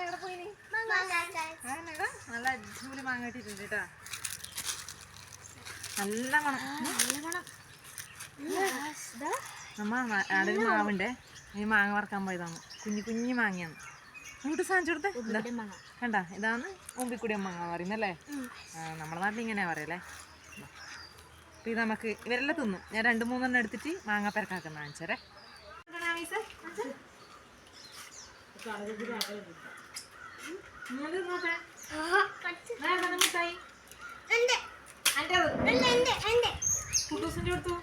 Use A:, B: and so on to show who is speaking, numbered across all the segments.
A: എവിടെ പോയിനി ആണെടാ നല്ല അടിപൊളി മാങ്ങ കിട്ടിയിട്ടുണ്ട് കേട്ടാ. നല്ല മണം.
B: നല്ല മണം.
A: നമ്മ അവിടെ ഒരു മാവുണ്ടേ. ഈ മാങ്ങ വറക്കാൻ പോയതാണ്. കുഞ്ഞു കുഞ്ഞു മാങ്ങയാണ്. അങ്ങോട്ട് സാധിച്ചു കൊടുത്തേ കണ്ട? ഇതാണ് ഉമ്പിക്കുടിയ മാങ്ങ പറയുന്നല്ലേ നമ്മുടെ നാട്ടിൽ ഇങ്ങനെയാ പറയല്ലേ? അപ്പൊ ഇത് നമുക്ക് ഇവരെല്ലാം തിന്നും. ഞാൻ രണ്ട് മൂന്നെണ്ണം എടുത്തിട്ട് മാങ്ങ പെരക്കാക്കുന്ന കാണിച്ചേരേ കുട്ടൂസിന്റെ കൊടുത്തു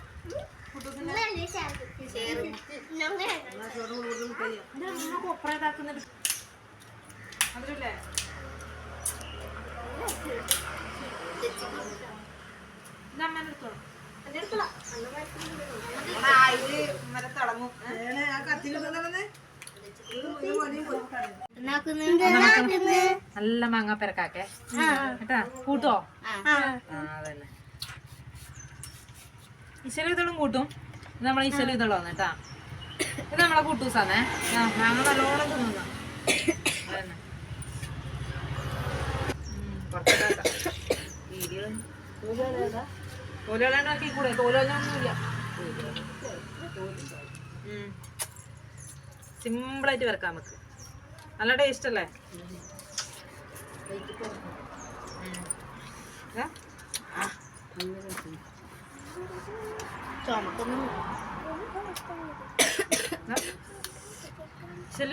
A: കൊപ്രതാക്കുന്നത് അതിലല്ലേ ഇതമ്മേനെ നല്ല മാങ്ങ പെരക്കാക്കെ. കേട്ടാ? കൂട്ടോ? അതന്നെ. ഈശ്വര ഇതളും കൂട്ടും. ഇത് നമ്മളെ ഇശല ഇതളാണ് കേട്ടാ. ഇത് നമ്മളെ കൂട്ടൂസാന്നേ. മാങ്ങ നല്ലോണം തിന്നുന്ന. അതന്നെ. ഉം, കുറച്ചിടാക്കാം. വീഡിയോ. തോലുകളാണ്ടാക്കി കൂടെ തോലൊന്നുമില്ല സിമ്പിളായിട്ട് വരക്കാം നമുക്ക്. നല്ല ടേസ്റ്റ് അല്ലേ?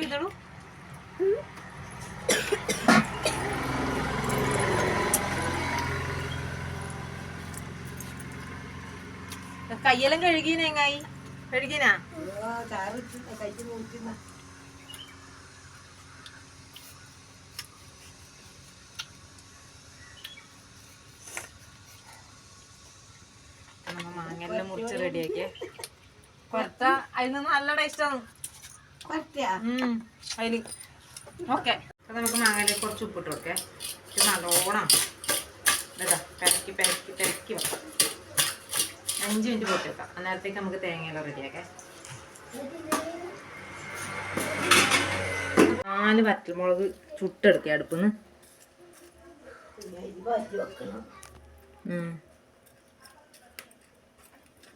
A: ഇതളൂ കയ്യെല്ലാം കഴുകീനെങ്ങായി കഴുകീനാ നമ്മ മാങ്ങെല്ലാം മുറിച്ച് റെഡിയാക്കിയേ. കൊറത്ത അതിൽ നിന്ന് നല്ല ടേസ്റ്റാണ് അതിൽ ഓക്കെ. അപ്പൊ നമുക്ക് മാങ്ങയിലേക്ക് കുറച്ച് ഉപ്പിട്ട് കൊടുക്കേ. നല്ലോണം ഇതാ പെരക്കി പെരക്കി പെരക്കി വെക്കാം. അഞ്ച് മിനിറ്റ് പോയിട്ട് വെക്കാം അന്നേരത്തേക്ക് നമുക്ക് തേങ്ങയെല്ലാം റെഡിയാക്കാം. നാല് വറ്റൽമുളക് ചുട്ടെടുക്കുക അടുപ്പിന്ന്.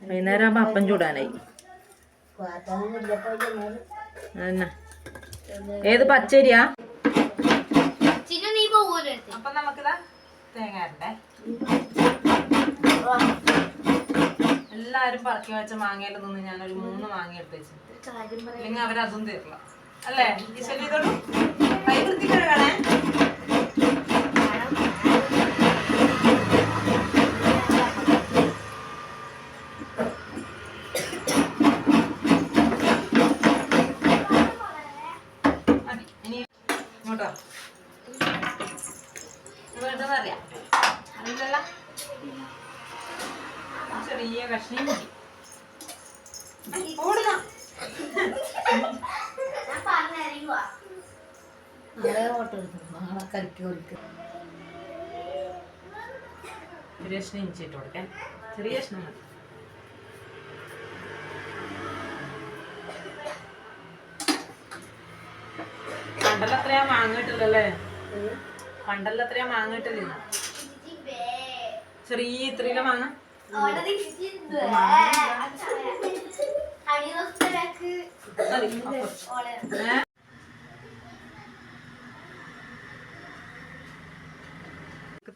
A: വൈകുന്നേരം ആകുമ്പോ അപ്പം ചൂടാനായി. എന്നാ ഏത് പച്ചരിയാ? അപ്പൊ നമുക്കിതാ തേങ്ങ എല്ലാരും പറക്കി വെച്ച മാങ്ങയിൽ നിന്ന് ഒരു മൂന്ന് മാങ്ങ എടുത്ത്
B: വെച്ചിട്ട്.
A: അല്ലെങ്കിൽ അവരതും തരില്ല അല്ലേ? ഈശ്വരി ഇതോളൂ കൈ വൃത്തി കഴുകണേ മതി. ഇനി ഇങ്ങോട്ടോ. അറിയില്ലല്ലോ? ചെറിയ കഷ്ണം മതി. ഓടുന്ന
B: ഞാൻ പറഞ്ഞറിയുവാ
A: ചെറിയ കഷ്ണം ഇഞ്ചി ഇട്ട് കൊടുക്കേ. ചെറിയ കഷ്ണം മതി. പണ്ടല്ല അത്രയാ മാങ്ങ കിട്ടില്ലല്ലേ? പണ്ടല്ല അത്രയാ മാങ്ങ കിട്ടില്ല? ചെറിയ ഇത്രയിലെ മാങ്ങ?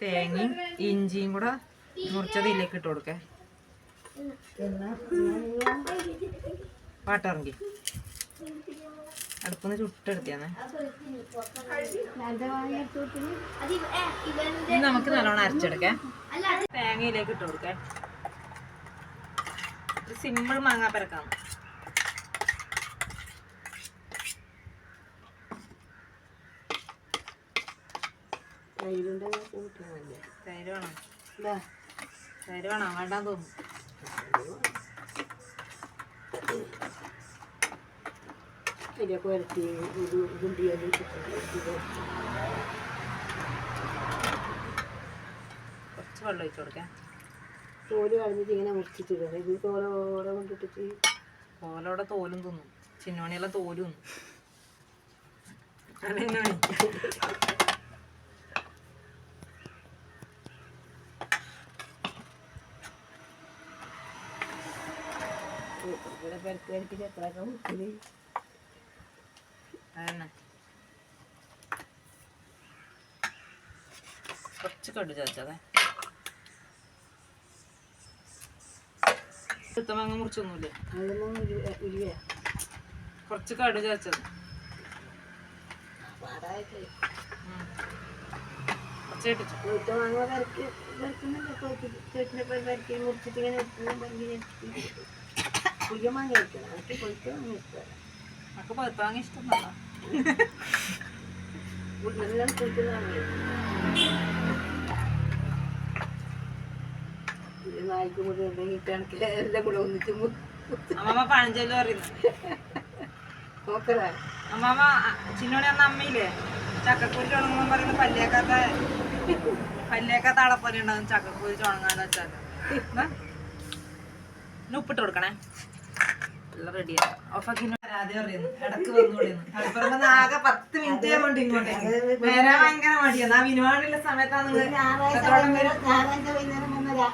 A: തേങ്ങയും ഇഞ്ചിയും കൂടെ മുറിച്ചത് ഇതിലേക്ക് ഇട്ട് കൊടുക്കേ. പാട്ടിറങ്ങി അടുപ്പിന്ന് ചുട്ടെടുത്തിയാന്നേ. ഇനി നമുക്ക് നല്ലോണം അരച്ചെടുക്കാം. തേങ്ങയിലേക്ക് ഇട്ട് കൊടുക്കാം. സിമ്പിൾ മാങ്ങാ പരക്കാം. തൈര് വേണം. തൈര് വേണം. വേണ്ടാന്ന് തോന്നുന്നു. കുറച്ച് വെള്ളം ഒഴിച്ച് കൊടുക്കാം.
C: തോൽ കളഞ്ഞിട്ട് ഇങ്ങനെ മുറിച്ചിട്ടില്ല ഇത് തോലോടെ കൊണ്ടിട്ടിട്ട്
A: തോലോടെ തോലും തിന്നും. ചിന്നോണിയുള്ള തോലും തിന്നും. അതെന്നെ.
C: ഇവിടെ പെരക്ക് എത്രയൊക്കെ മുറിക്കൽ
A: അതന്നെ. കുറച്ച് കടു ചേർച്ചതേ മാങ്ങ മുറിച്ചൊന്നുമില്ലേ? കുറച്ച് കടു ചേർച്ചത്
C: പുതിയ മാങ്ങ കഴിക്കണം എനിക്ക് പോയിട്ട്
A: നമുക്ക് പഴുത്ത മാങ്ങ ഇഷ്ടമല്ല
C: നായ്ക്ക് മുഴുവൻ ഉണ്ടെങ്കിൽ കണക്കിൽ എല്ലാം കൂടെ ഒന്നിച്ച്
A: അമ്മമ്മ പഴഞ്ചൊല്ലു പറയുന്നു.
C: നോക്കറ
A: അമ്മാമ ചിന്നോടെ അന്ന് അമ്മയില്ലേ? ചക്കക്കുരി ചുണങ്ങുമ്പോൾ പറയുന്നത് പല്ലേക്കാത്ത പല്ലേക്കാത്ത ആളെപ്പോലെ ഉണ്ടാകും ചക്കക്കുരി ചുണങ്ങാന്ന് വെച്ചാൽ ഉപ്പിട്ട് കൊടുക്കണേ. എല്ലാം റെഡിയാ ഓഫാക്കി ഇടയ്ക്ക് വന്നുകൂടിയെന്ന് ആകെ പത്ത് മിനിറ്റ് കൊണ്ട് ഇങ്ങോട്ടേ വരാൻ ഭയങ്കര മടിയാണ്. ആ വിനുവാനുള്ള സമയത്താണ്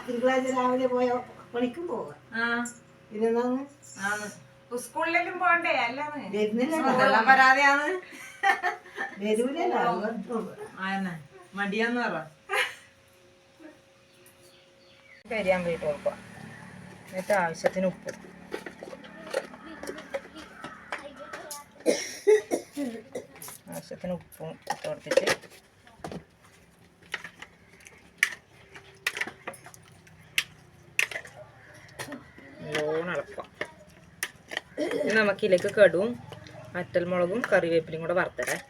C: തിങ്കളാഴ്ച രാവിലെ പോയോ പണിക്കും പോവാം.
A: ആ.
C: ഇതെന്നാന്ന്
A: ആണ് സ്കൂളിലേക്കും പോണ്ടേ അല്ലാന്ന്.
C: വരൂലല്ലോ.
A: മടിയാന്ന് പറ. കരിയാൻ പോയിട്ട് കൊടുക്കുക എന്നിട്ട് ആവശ്യത്തിന് ഉപ്പ്. ആവശ്യത്തിന് ഉപ്പും ഇട്ട് കൊടുത്തിട്ട്. നല്ലോണം ഇളക്കാം. ഇനി നമുക്കിതിലേക്ക് കടുവും വറ്റൽമുളകും കറിവേപ്പിലയും കൂടെ വറുത്തരാം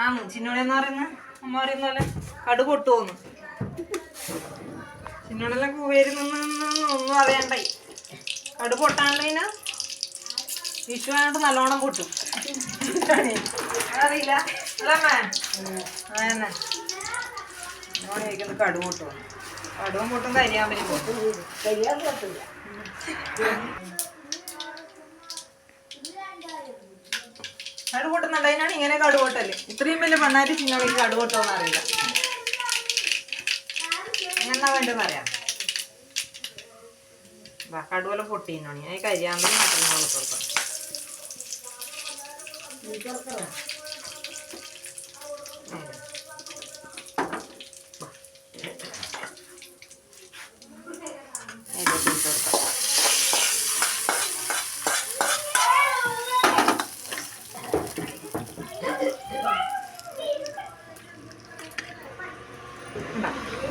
A: ആ ചിന്നോടെന്ന് പറയുന്ന? അമ്മ പറയുന്ന പോലെ കടു പൊട്ടു പോന്നു ചിന്നോടെല്ലാം കുവേരി നിന്ന് ഒന്നും അറിയണ്ടായി. കടു പൊട്ടാണ്ടതിന് വിഷു ആയിട്ട് നല്ലോണം പൊട്ടും അറിയില്ല അതന്നെ പൊട്ടു കടുവും പൊട്ടും കരിയാമ്പലും പൊട്ടും കടു ഇങ്ങനെ കടു ഇത്രയും വലിയ പെണ്ണാരി ചിന്നോടേക്ക് കടു പൊട്ടുമെന്ന് അറിയില്ല. എന്നാ വേണ്ടത് പറയാം? വാ കടുവല പൊട്ടിനോണി അതിന് കരിയാമ്പലും മാത്രം കൊടുക്കാം അതിലേക്ക് ഇട്ട് കൊടുക്കാം ഉണ്ടാ,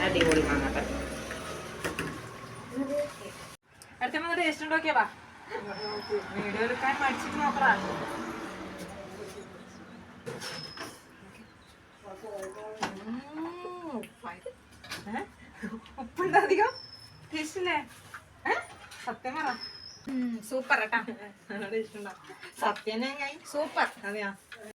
A: അടിപൊളി മാങ്ങട്ടെ അടുത്ത ടേസ്റ്റ് ഉണ്ടോക്കിയാ വീഡിയോ എടുക്കാൻ മടിച്ചിട്ട് നോക്കറാ സൂപ്പർ കേട്ടാ സൂപ്പർ അതെയാ.